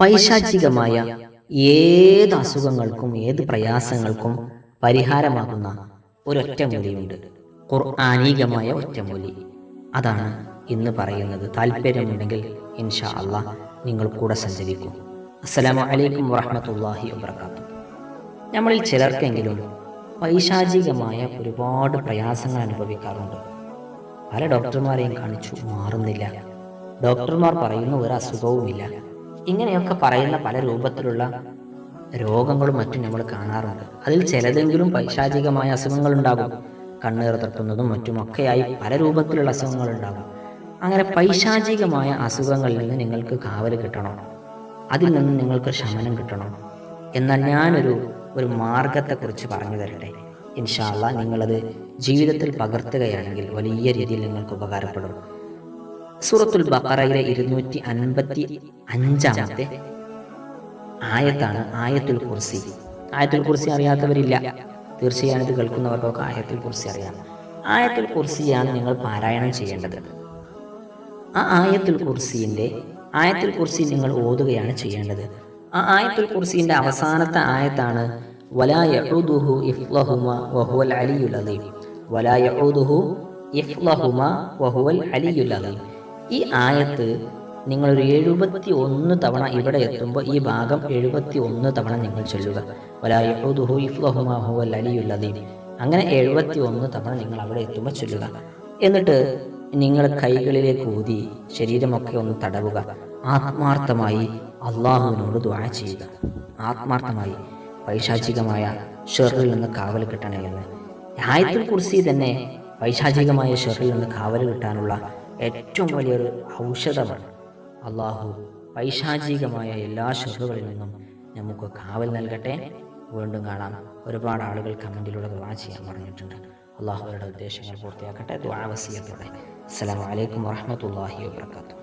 പൈശാചികമായ ഏത് അസുഖങ്ങൾക്കും ഏത് പ്രയാസങ്ങൾക്കും പരിഹാരമാകുന്ന ഒരൊറ്റമൂലിയുണ്ട് ഖുർആാനീകമായ ഒറ്റമൂലി അതാണ് ഇന്ന് പറയുന്നത്. താല്പര്യമുണ്ടെങ്കിൽ ഇൻഷാ അള്ളാ നിങ്ങൾ കൂടെ സഞ്ചരിക്കും. അസ്സലാമു അലൈക്കും വറഹമത്തല്ലാഹി വബർക്കാത്തു നമ്മളിൽ ചിലർക്കെങ്കിലും പൈശാചികമായ ഒരുപാട് പ്രയാസങ്ങൾ അനുഭവിക്കാറുണ്ട്. പല ഡോക്ടർമാരെയും കാണിച്ചു മാറുന്നില്ല. ഡോക്ടർമാർ പറയുന്ന ഒരു അസുഖവുമില്ല. ഇങ്ങനെയൊക്കെ പറയുന്ന പല രൂപത്തിലുള്ള രോഗങ്ങളും മറ്റും നമ്മൾ കാണാറുണ്ട്. അതിൽ ചിലതെങ്കിലും പൈശാചികമായ അസുഖങ്ങൾ ഉണ്ടാകും. കണ്ണീർ തട്ടുന്നതും മറ്റുമൊക്കെയായി പല രൂപത്തിലുള്ള അസുഖങ്ങൾ ഉണ്ടാകും. അങ്ങനെ പൈശാചികമായ അസുഖങ്ങളിൽ നിന്ന് നിങ്ങൾക്ക് കാവൽ കിട്ടണം. അതിൽ നിന്ന് നിങ്ങൾക്ക് ശമനം കിട്ടണം. എന്നാൽ ഞാനൊരു ഒരു മാർഗത്തെക്കുറിച്ച് പറഞ്ഞു തരട്ടെ. ഇൻഷാല്ല നിങ്ങളത് ജീവിതത്തിൽ പകർത്തുകയാണെങ്കിൽ വലിയ രീതിയിൽ നിങ്ങൾക്ക് ഉപകാരപ്പെടും. സൂറത്തുൽ ബക്കറയിലെ ഇരുന്നൂറ്റി അൻപത്തി അഞ്ചാമത്തെ ആയത്താണ് ആയത്തുൽ കുർസി. ആയത്തുൽ കുർസി അറിയാത്തവരില്ല. തീർച്ചയായും ഇത് കേൾക്കുന്നവർക്കൊക്കെ ആയത്തുൽ കുർസി അറിയാം. ആയത്തുൽ കുർസിയാണ് നിങ്ങൾ പാരായണം ചെയ്യേണ്ടത്. ആ ആയത്തുൽ കുർസിന്റെ ആയത്തുൽ കുർസി നിങ്ങൾ ഓതുകയാണ് ചെയ്യേണ്ടത്. ആ ആയത്തുൽ കുർസിന്റെ അവസാനത്തെ ആയത്താണ് വലാ യഊദുഹു ഇഫ്ലഹുമ ഇഫ്ലഹുമ ഈ ആയത്ത് നിങ്ങളൊരു എഴുപത്തി ഒന്ന് തവണ ഇവിടെ എത്തുമ്പോൾ ഈ ഭാഗം എഴുപത്തി ഒന്ന് തവണ നിങ്ങൾ ചൊല്ലുക. വലാ യഊദുഹു ഇഫ്ലഹുമ വഹുവൽ അലിയുൽ അലീം അങ്ങനെ എഴുപത്തി ഒന്ന് തവണ നിങ്ങൾ അവിടെ എത്തുമ്പോൾ ചൊല്ലുക. എന്നിട്ട് നിങ്ങൾ കൈകളിലേക്ക് ഊതി ശരീരമൊക്കെ ഒന്ന് തടവുക. ആത്മാർത്ഥമായി അള്ളാഹുവിനോട് ദ്വാര ചെയ്യുക. ആത്മാർത്ഥമായി പൈശാചികമായ ഷെറിൽ നിന്ന് കാവൽ കിട്ടണേ എന്ന്. ആയത്തിൽ കുറിച്ച് തന്നെ പൈശാചികമായ ഷെറിൽ നിന്ന് കാവൽ കിട്ടാനുള്ള ഏറ്റവും വലിയൊരു ഔഷധമാണ്. അള്ളാഹു പൈശാചികമായ എല്ലാ ഷെറുകളിൽ നിന്നും നമുക്ക് കാവൽ നൽകട്ടെ. വീണ്ടും കാണാം. ഒരുപാട് ആളുകൾ കമന്റിലൂടെ ദുവാ ചെയ്യാൻ പറഞ്ഞിട്ടുണ്ട്. അള്ളാഹു അവരുടെ ഉദ്ദേശങ്ങൾ പൂർത്തിയാക്കട്ടെ. ദ്വാവസീയത്തോടെ അസ്സലാമു അലൈക്കും വറഹ്മത്തുള്ളാഹി വാബർക്കാത്തു